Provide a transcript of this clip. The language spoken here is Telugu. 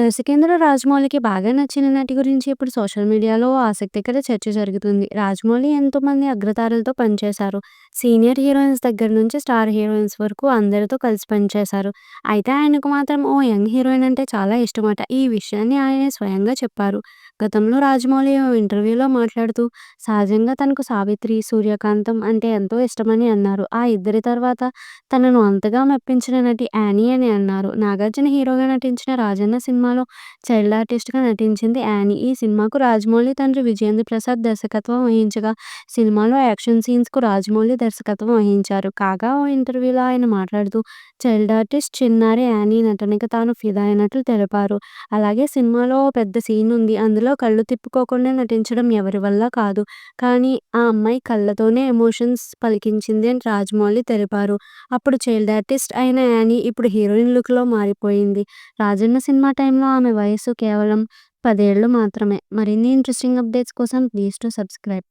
దర్శకేంద్ర రాజమౌళికి బాగా నచ్చిన నటి గురించి ఇప్పుడు సోషల్ మీడియాలో ఆసక్తికర చర్చ జరుగుతుంది. రాజమౌళి ఎంతోమంది అగ్రతారలతో పనిచేశారు. సీనియర్ హీరోయిన్స్ దగ్గర నుంచి స్టార్ హీరోయిన్స్ వరకు అందరితో కలిసి పనిచేశారు. అయితే ఆయనకు మాత్రం ఓ యంగ్ హీరోయిన్ అంటే చాలా ఇష్టమట. ఈ విషయాన్ని ఆయన స్వయంగా చెప్పారు. గతంలో రాజమౌళి ఓ ఇంటర్వ్యూలో మాట్లాడుతూ సహజంగా తనకు సావిత్రి, సూర్యకాంతం అంటే ఎంతో ఇష్టమని అన్నారు. ఆ ఇద్దరి తర్వాత తనను అంతగా మెప్పించిన నటి యానీ అని అన్నారు. నాగార్జున హీరోగా నటించిన 'రాజన్న' సినిమా సినిమాలో చైల్డ్ ఆర్టిస్ట్‌గా నటించింది యానీ. ఈ సినిమాకు రాజమౌళి తండ్రి విజయేంద్ర ప్రసాద్ దర్శకత్వం వహించగా, సినిమాలో యాక్షన్ సీన్స్‌కు రాజమౌళి దర్శకత్వం వహించారు. కాగా ఓ ఇంటర్వ్యూలో ఆయన మాట్లాడుతూ చైల్డ్ ఆర్టిస్ట్ చిన్నారి యానీ నటనకి తాను ఫిదా అయినట్లు తెలిపారు. అలాగే సినిమాలో ఓ పెద్ద సీన్ ఉంది. అందులో కళ్ళు తిప్పుకోకుండా నటించడం ఎవరి వల్ల కాదు. కానీ ఆ అమ్మాయి కళ్ళతోనే ఎమోషన్స్ పలికించింది అని రాజమౌళి తెలిపారు. అప్పుడు చైల్డ్ ఆర్టిస్ట్ అయిన యానీ ఇప్పుడు హీరోయిన్ లుక్‌లో మారిపోయింది. 'రాజన్న' సినిమా టైంలో ఆమె వయస్సు కేవలం పదేళ్ళు మాత్రమే. మరిన్ని ఇంట్రెస్టింగ్ అప్డేట్స్ కోసం ప్లీజ్ టు సబ్స్క్రైబ్.